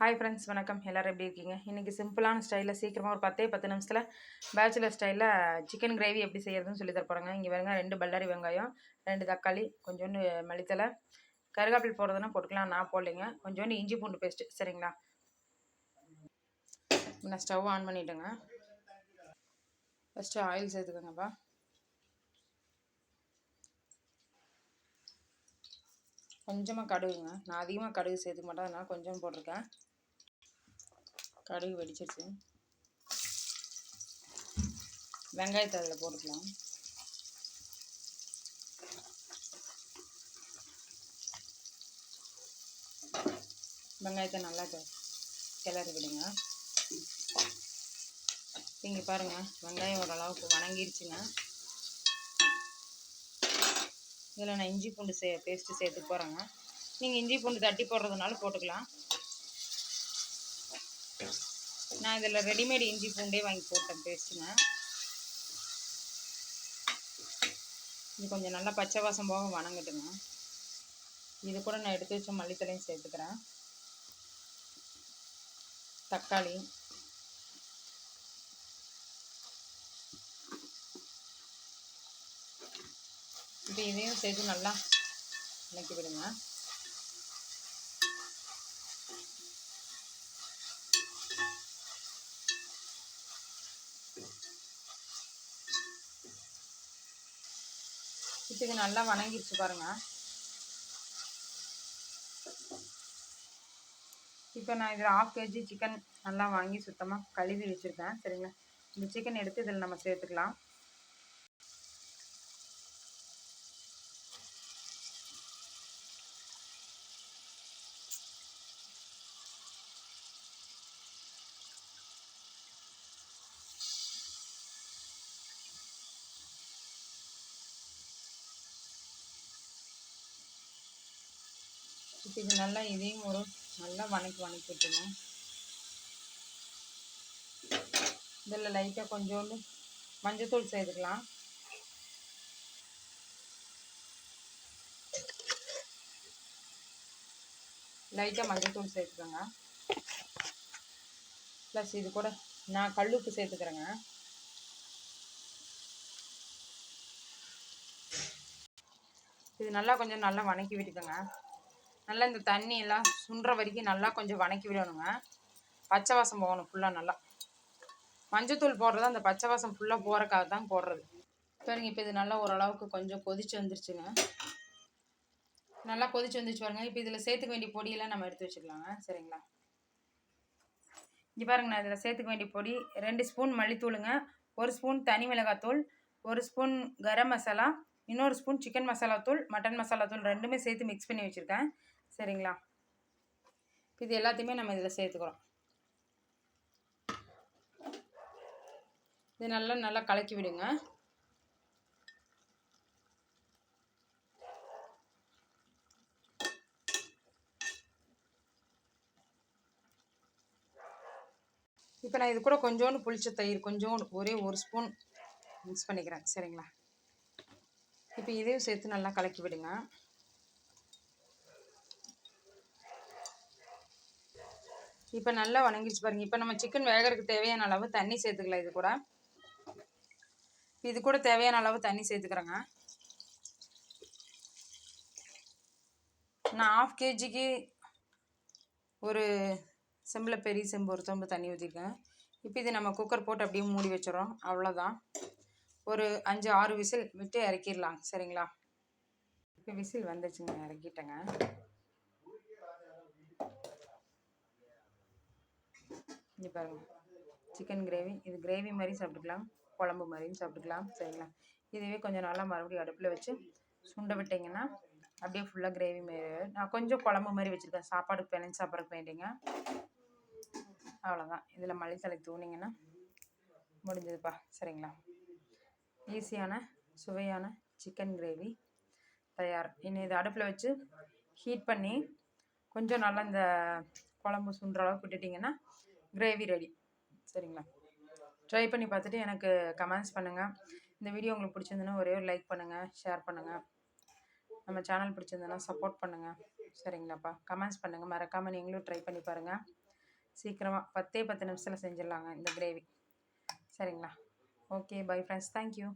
Hi friends வணக்கம். எல்லோரும் எப்படி இருக்கீங்க? இன்றைக்கி சிம்பிளான ஸ்டைலில் சீக்கிரமாக ஒரு பத்தே பத்து நிமிஷத்தில் பேச்சுலர் ஸ்டைலில் சிக்கன் கிரேவி எப்படி செய்கிறதுன்னு சொல்லி தரப்போகிறாங்க இங்கே வேறுங்க ரெண்டு பல்லாரி வெங்காயம் ரெண்டு தக்காளி கொஞ்சோண்டு மளித்தலை கருகாப்பில் போடுறதுன்னா போட்டுக்கலாம் நான் போடலைங்க. கொஞ்சோண்டு இஞ்சி பூண்டு பேஸ்ட்டு சரிங்களா? நான் ஸ்டவ் ஆன் பண்ணிவிடுங்க ஃபஸ்ட்டு ஆயில் சேர்த்துக்கோங்கப்பா கொஞ்சமாக கடுகுங்க. நான் அதிகமாக கடுகு சேர்த்துக்க மாட்டேன் அதனால் கொஞ்சம் போட்டிருக்கேன். கடுகு வெடிச்சிருச்சு. வெங்காயத்தை அதில் போட்டுக்கலாம். வெங்காயத்தை நல்லா கிளறி விடுங்க. இங்கே பாருங்கள் வெங்காயம் ஓரளவுக்கு வணங்கிருச்சுங்க. இதில் நான் இஞ்சி பூண்டு சே பேஸ்ட்டு சேர்த்து போகிறேங்க நீங்கள் இஞ்சி பூண்டு தட்டி போடுறதுனால போட்டுக்கலாம். நான் இதில் ரெடிமேட் இஞ்சி பூண்டே வாங்கி போட்டேன் பேஸ்ட்டுங்க இது கொஞ்சம் நல்லா பச்சை வாசம் போக வணங்கட்டுங்க. இது கூட நான் எடுத்து வச்ச மல்லித்தலையும் சேர்த்துக்கிறேன். தக்காளி. இப்போ இதையும் சேர்த்து நல்லா இணைக்கி விடுங்க இப்போ இது நல்லா வணங்கிடுச்சு பாருங்க. இப்போ நான் இதில் ஆஃப் கேஜி சிக்கன் நல்லா வாங்கி சுத்தமாக கழுவி வச்சுருக்கேன். சரிங்களா? இந்த சிக்கன் எடுத்து இதில் நம்ம சேர்த்துக்கலாம். இப்போ இது நல்லா இதையும் ஒரு நல்லா வணக்கி வணக்கி விட்டுணும் இதில் லைட்டாக கொஞ்சோண்டு மஞ்சத்தூள் சேர்த்துக்கலாம். லைட்டாக மஞ்சத்தூள் சேர்த்துக்கோங்க. ப்ளஸ் இது கூட நான் கல்லுப்பு சேர்த்துக்கிறேங்க. இது நல்லா கொஞ்சம் நல்லா வணக்கி விட்டுக்கோங்க. நல்லா இந்த தண்ணி எல்லாம் சுண்டுற வரைக்கும் நல்லா கொஞ்சம் வணக்கி விடணுங்க. பச்சை வாசம் போகணும் ஃபுல்லாக நல்லா. மஞ்சத்தூள் போடுறது அந்த பச்சை வாசம் ஃபுல்லாக போகிறக்காக தான் போடுறது. பாருங்க இப்போ இது நல்லா ஓரளவுக்கு கொஞ்சம் கொதிச்சு வந்துருச்சுங்க. நல்லா கொதிச்சு வந்துச்சு பாருங்க. இப்போ இதில் சேர்த்துக்க வேண்டிய பொடியெல்லாம் நம்ம எடுத்து வச்சுக்கலாங்க. சரிங்களா? இங்கே பாருங்க நான் இதில் சேர்த்துக்க வேண்டிய பொடி ரெண்டு ஸ்பூன் மல்லித்தூளுங்க ஒரு ஸ்பூன் தனி மிளகாத்தூள் ஒரு ஸ்பூன் கரம் மசாலா இன்னொரு ஸ்பூன் சிக்கன் மசாலா தூள் மட்டன் மசாலா தூள் ரெண்டுமே சேர்த்து மிக்ஸ் பண்ணி வச்சுருக்கேன். சரிங்களா? இது எல்லாத்தையுமே நம்ம இதில் சேர்த்துக்கிறோம். இது நல்லா நல்லா கலக்கி விடுங்க. இப்போ நான் இது கூட கொஞ்சோண்டு புளிச்ச தயிர் கொஞ்சோண்டு ஒரே ஒரு ஸ்பூன் மிக்ஸ் பண்ணிக்கிறேன். சரிங்களா? இப்போ இதையும் சேர்த்து நல்லா கலக்கி விடுங்க. இப்போ நல்லா வணங்கிடுச்சு பாருங்கள் இப்போ நம்ம சிக்கன் வேகிறதுக்கு தேவையான அளவு தண்ணி சேர்த்துக்கலாம் இது கூட. இது கூட தேவையான அளவு தண்ணி சேர்த்துக்கிறேங்க. நான் ஆஃப் கேஜிக்கு ஒரு செம்பில் பெரிய செம்பு ஒரு தொம்பு தண்ணி ஊற்றிருக்கேன் இப்போ இது நம்ம குக்கர் போட்டு அப்படியே மூடி வச்சிடறோம். அவ்வளோதான் ஒரு அஞ்சு ஆறு விசில் விட்டு இறக்கிடலாம். சரிங்களா? இப்போ விசில் வந்துச்சுங்க. இறக்கிட்டேங்க. இங்கே பாருங்கள் சிக்கன் கிரேவி இது கிரேவி மாதிரி சாப்பிட்டுக்கலாம். குழம்பு மாதிரியும் சாப்பிட்டுக்கலாம். சரிங்களா? இதுவே கொஞ்சம் நாளாக மறுபடியும் அடுப்பில் வச்சு சுண்ட விட்டிங்கன்னா அப்படியே ஃபுல்லாக கிரேவி மாரி நான் கொஞ்சம் குழம்பு மாதிரி வச்சுருக்கேன். சாப்பாடுக்கு பிணைஞ்சு சாப்பிட்றதுக்கு வேண்டிங்க. அவ்வளோதான் இதில் மல்லித்தலை தூணிங்கன்னா முடிஞ்சதுப்பா. சரிங்களா? ஈஸியான சுவையான சிக்கன் கிரேவி தயார். இனி இதை அடுப்பில் வச்சு ஹீட் பண்ணி கொஞ்சம் நல்லா இந்த குழம்பு சுண்டுற அளவுக்கு விட்டுட்டிங்கன்னா கிரேவி ரெடி சரிங்களா? ட்ரை பண்ணி பார்த்துட்டு எனக்கு கமெண்ட்ஸ் பண்ணுங்கள் இந்த வீடியோ உங்களுக்கு பிடிச்சிருந்துன்னா ஒரே ஒரு லைக் பண்ணுங்கள் ஷேர் பண்ணுங்கள் நம்ம சேனல் பிடிச்சிருந்ததுன்னா சப்போர்ட் பண்ணுங்கள் சரிங்களாப்பா? கமெண்ட்ஸ் பண்ணுங்கள் மறக்காமல் நீங்களும் ட்ரை பண்ணி பாருங்கள் சீக்கிரமாக பத்தே பத்து நிமிஷத்தில் செஞ்சிடலாங்க இந்த கிரேவி சரிங்களா? Okay bye friends thank you